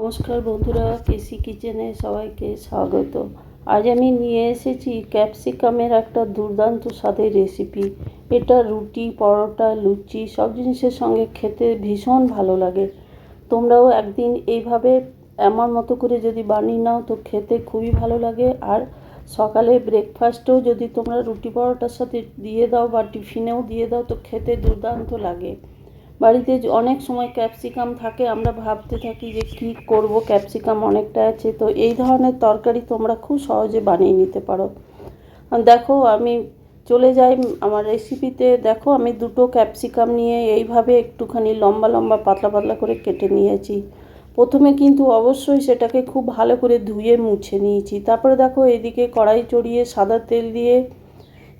নমস্কার বন্ধুরা, কেসি কিচেনে সবাইকে স্বাগত। আজ আমি নিয়ে এসেছি ক্যাপসিকামের একটা দুর্দান্ত স্বাদের রেসিপি। এটা রুটি, পরোটা, লুচি, সব জিনিসের সঙ্গে খেতে ভীষণ ভালো লাগে। তোমরাও একদিন এইভাবে আমার মতো করে যদি বানিয়ে নাও, তো খেতে খুবই ভালো লাগে। আর সকালে ব্রেকফাস্টেও যদি তোমরা রুটি, পরোটার সাথে দিয়ে দাও বা টিফিনেও দিয়ে দাও, তো খেতে দুর্দান্ত লাগে। বাড়িতে অনেক সময় ক্যাপসিকাম থাকে, আমরা ভাবতে থাকি যে কী করব, ক্যাপসিকাম অনেকটা আছে। তো এই ধরনের তরকারি তোমরা খুব সহজে বানিয়ে নিতে পারো। দেখো, আমি চলে যাই আমার রেসিপিতে দেখো, আমি দুটো ক্যাপসিকাম নিয়ে এইভাবে একটুখানি লম্বা লম্বা পাতলা পাতলা করে কেটে নিয়েছি। প্রথমে কিন্তু অবশ্যই সেটাকে খুব ভালো করে ধুয়ে মুছে নিয়েছি। তারপরে দেখো, এদিকে কড়াই চড়িয়ে সাদা তেল দিয়ে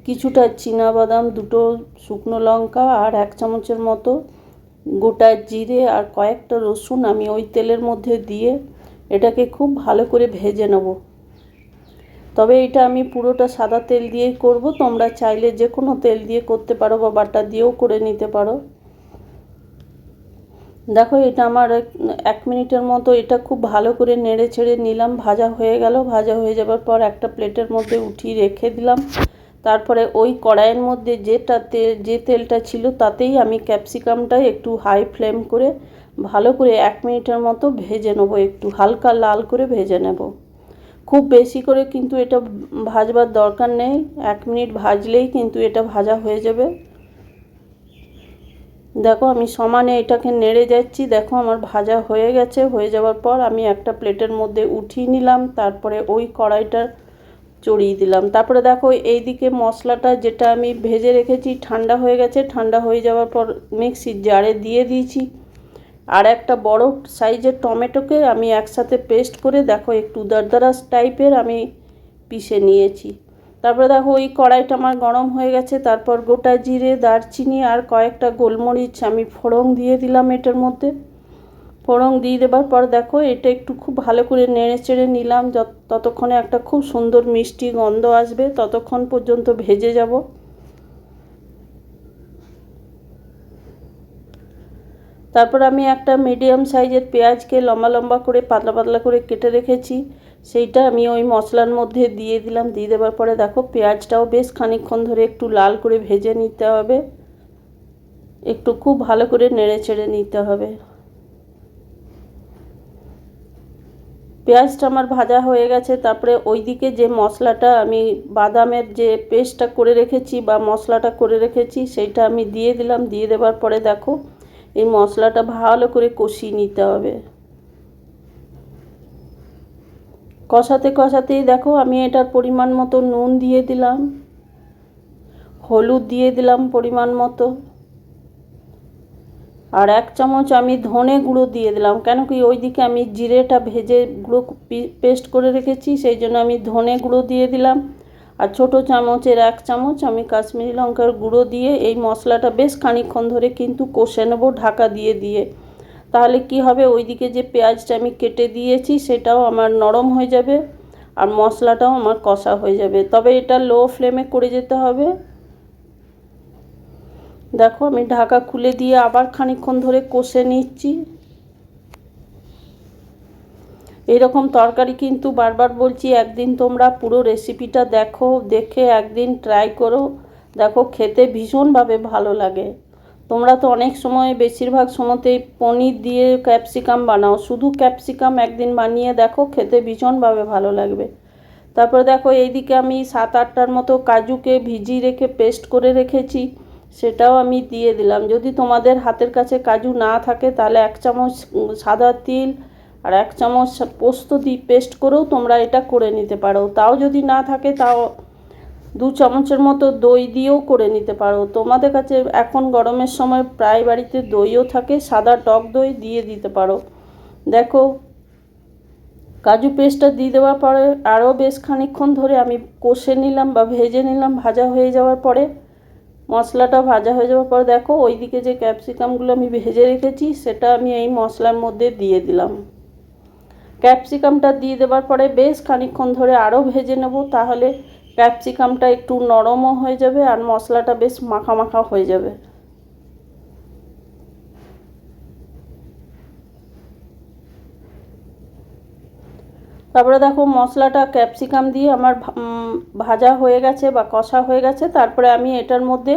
কিছুটা বাদাম দুটো শুকনো লঙ্কা আর এক চামচের মতো গোটা জিরে আর কয়েকটা রসুন আমি ওই তেলের মধ্যে দিয়ে এটাকে খুব ভালো করে ভেজে নেব। তবে এটা আমি পুরোটা সাদা তেল দিয়েই করব। তোমরা চাইলে যে কোনো তেল দিয়ে করতে পারো বা বাটা দিয়েও করে নিতে পারো। দেখো, এটা আমার এক মিনিটের মতো এটা খুব ভালো করে নেড়ে ছেড়ে নিলাম। ভাজা হয়ে গেল। ভাজা হয়ে যাবার পর একটা প্লেটের মধ্যে উঠিয়ে রেখে দিলাম। তারপরে ওই কড়াইয়ের মধ্যে যেটা তেল, যে তেলটা ছিল তাতেই আমি ক্যাপসিকামটা একটু হাই ফ্লেম করে ভালো করে এক মিনিটের মতো ভেজে নেব, একটু হালকা লাল করে ভেজে নেব। খুব বেশি করে কিন্তু এটা ভাজবার দরকার নেই, এক মিনিট ভাজলেই কিন্তু এটা ভাজা হয়ে যাবে। দেখো আমি সমানে এটাকে নেড়ে যাচ্ছি, দেখো আমার ভাজা হয়ে গেছে। হয়ে যাওয়ার পর আমি একটা প্লেটের মধ্যে উঠিয়ে নিলাম, তারপরে ওই কড়াইটার চড়িয়ে দিলাম। তারপরে দেখো এই দিকে মশলাটা যেটা আমি ভেজে রেখেছি ঠান্ডা হয়ে গেছে, ঠান্ডা হয়ে যাওয়ার পর মিক্সির জারে দিয়ে দিয়েছি। আর একটা বড় সাইজের টমেটোকে আমি একসাথে পেস্ট করে দেখো একটু দারদারাস টাইপের আমি পিষে নিয়েছি। তারপরে দেখো ওই কড়াইটা আমার গরম হয়ে গেছে, তারপর গোটা জিরে, দারচিনি আর কয়েকটা গোলমরিচ আমি ফোড়ং দিয়ে দিলাম এটার মধ্যে। ফোড়ং দিয়ে দেবার পর দেখো, এটা একটু খুব ভালো করে নেড়ে চেড়ে নিলাম ততক্ষণে একটা খুব সুন্দর মিষ্টি গন্ধ আসবে, ততক্ষণ পর্যন্ত ভেজে যাব। তারপর আমি একটা মিডিয়াম সাইজের পেঁয়াজকে লম্বা লম্বা করে, পাতলা পাতলা করে কেটে রেখেছি। সেইটা আমি ওই মশলার মধ্যে দিয়ে দিলাম। দিয়ে দেওয়ার পরে দেখো, পেঁয়াজটাও বেশ খানিক্ষণ ধরে একটু লাল করে ভেজে নিতে হবে। একটু খুব ভালো করে নেড়ে চেড়ে নিতে হবে। পেঁয়াজটা আমার ভাজা হয়ে গেছে, তারপরে ওই দিকে যে মশলাটা আমি বাদামের যে পেস্টটা করে রেখেছি বা মশলাটা করে রেখেছি, সেইটা আমি দিয়ে দিলাম, দিয়ে দেবার পরে দেখো এই মশলাটা ভালো করে কষিয়ে নিতে হবে। কষাতে কষাতেই দেখো আমি এটার পরিমাণ মতো নুন দিয়ে দিলাম, হলুদ দিয়ে দিলাম পরিমাণ মতো। আর এক চামচ আমি ধনে গুঁড়ো দিয়ে দিলাম, কেন কি ওই দিকে আমি জিরেটা ভেজে গুঁড়ো পেস্ট করে রেখেছি, সেই জন্য আমি ধনে গুঁড়ো দিয়ে দিলাম। আর ছোট চামচের এক চামচ আমি কাশ্মীরি লঙ্কার গুঁড়ো দিয়ে এই মশলাটা বেশ খানিক্ষণ ধরে কিন্তু কষে নেব ঢাকা দিয়ে দিয়ে। তাহলে কি হবে, ওইদিকে যে পেঁয়াজটা আমি কেটে দিয়েছি সেটাও আমার নরম হয়ে যাবে আর মশলাটাও আমার কষা হয়ে যাবে। তবে এটা লো ফ্লেমে করে যেতে হবে। দেখো, আমি ঢাকা খুলে দিয়ে আবার খানিক্ষণ ধরে কষে নিচ্ছি। এরকম তরকারি কিন্তু বারবার বলছি, একদিন তোমরা পুরো রেসিপিটা দেখো, দেখে একদিন ট্রাই করো। দেখো, খেতে ভীষণভাবে ভালো লাগে। তোমরা তো অনেক সময় বেশিরভাগ সময়তেই পনির দিয়ে ক্যাপসিকাম বানাও। শুধু ক্যাপসিকাম একদিন বানিয়ে দেখো, খেতে ভীষণভাবে ভালো লাগবে। তারপরে দেখো, এইদিকে আমি সাত আটটার মতো কাজুকে ভিজিয়ে রেখে পেস্ট করে রেখেছি। সেটাও আমি দিয়ে দিলাম। যদি তোমাদের হাতের কাছে কাজু না থাকে, তাহলে এক চামচ সাদা তিল আর এক চামচ পোস্ত দিয়ে পেস্ট করেও তোমরা এটা করে নিতে পারো। তাও যদি না থাকে, তাও দু চামচের মতো দই দিয়েও করে নিতে পারো। তোমাদের কাছে এখন গরমের সময় প্রায় বাড়িতে দইও থাকে, সাদা টক দই দিয়ে দিতে পারো। দেখো, কাজু পেস্টটা দিয়ে দেওয়ার পরে আরও বেশ খানিক্ষণ ধরে আমি কষে নিলাম বা ভেজে নিলাম, ভাজা হয়ে যাওয়ার পরে মশলাটা ভাজা হয়ে যাওয়ার পর দেখো, ওইদিকে যে ক্যাপসিকামগুলো আমি ভেজে রেখেছি, সেটা আমি এই মশলার মধ্যে দিয়ে দিলাম। ক্যাপসিকামটা দিয়ে দেওয়ার পরে বেশ খানিকক্ষণ ধরে আরও ভেজে নেব, তাহলে ক্যাপসিকামটা একটু নরমও হয়ে যাবে আর মশলাটা বেশ মাখা মাখা হয়ে যাবে। তারপরে দেখো মশলাটা ক্যাপসিকাম দিয়ে আমার ভাজা হয়ে গেছে বা কষা হয়ে গেছে। তারপরে আমি এটার মধ্যে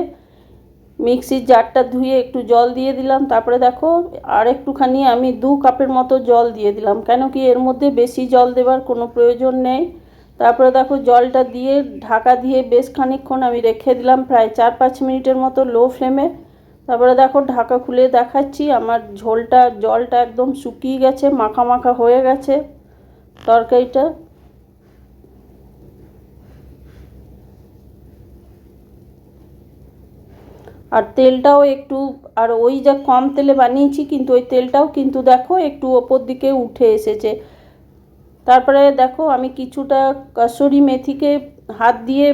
মিক্সির জারটা ধুয়ে একটু জল দিয়ে দিলাম। তারপরে দেখো আর একটুখানি আমি দু কাপের মতো জল দিয়ে দিলাম। কেন কি এর মধ্যে বেশি জল দেওয়ার কোনো প্রয়োজন নেই। তারপরে দেখো জলটা দিয়ে ঢাকা দিয়ে বেশ খানিকক্ষণ আমি রেখে দিলাম, প্রায় চার পাঁচ মিনিটের মতো লো ফ্লেমে। তারপরে দেখো ঢাকা খুলে দেখাচ্ছি, আমার ঝোলটা, জলটা একদম শুকিয়ে গেছে, মাখা মাখা হয়ে গেছে। তরকারিটা? আর তেলটাও একটু, আর ওই যা কম তেলে বানিয়েছি, কিন্তু ওই তেলটাও কিন্তু দেখো একটু ওপর দিকে উঠে এসেছে। তারপরে দেখো আমি কিছুটা কসুরি মেথিকে হাত দিয়ে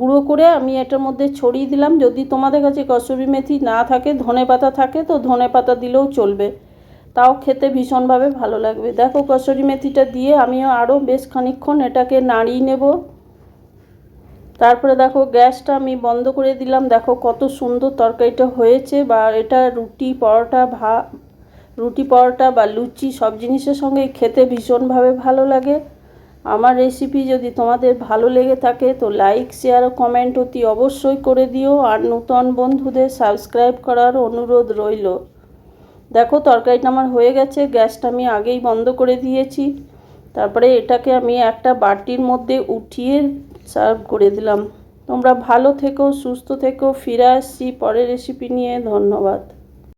গুঁড়ো করে আমি এটার মধ্যে ছড়িয়ে দিলাম। যদি তোমাদের কাছে কসুরি মেথি না থাকে ধনে পাতা থাকে, তো ধনে পাতা দিলেও চলবে। তাও খেতে ভীষণভাবে ভালো লাগবে। দেখো কসুরি মেথিটা দিয়ে আমিও আরও বেশ খানিকক্ষণ এটাকে নাড়িয়ে নেব। তারপরে দেখো গ্যাসটা আমি বন্ধ করে দিলাম। দেখো কত সুন্দর তরকারিটা হয়েছে বা এটা রুটি পরোটা, ভা, রুটি পরোটা বা লুচি সব জিনিসের সঙ্গে খেতে ভীষণভাবে ভালো লাগে। আমার রেসিপি যদি তোমাদের ভালো লেগে থাকে তো লাইক শেয়ার ও কমেন্ট অতি অবশ্যই করে দিও। আর নূতন বন্ধুদের সাবস্ক্রাইব করার অনুরোধ রইল। দেখো, তরকারিটা আমার হয়ে গেছে, গ্যাসটা আমি আগেই বন্ধ করে দিয়েছি। তারপরে এটাকে আমি একটা বাটির মধ্যে উঠিয়ে সার্ভ করে দিলাম। তোমরা ভালো থেকো, সুস্থ থেকো, ফিরে আসছি পরের রেসিপি নিয়ে, ধন্যবাদ।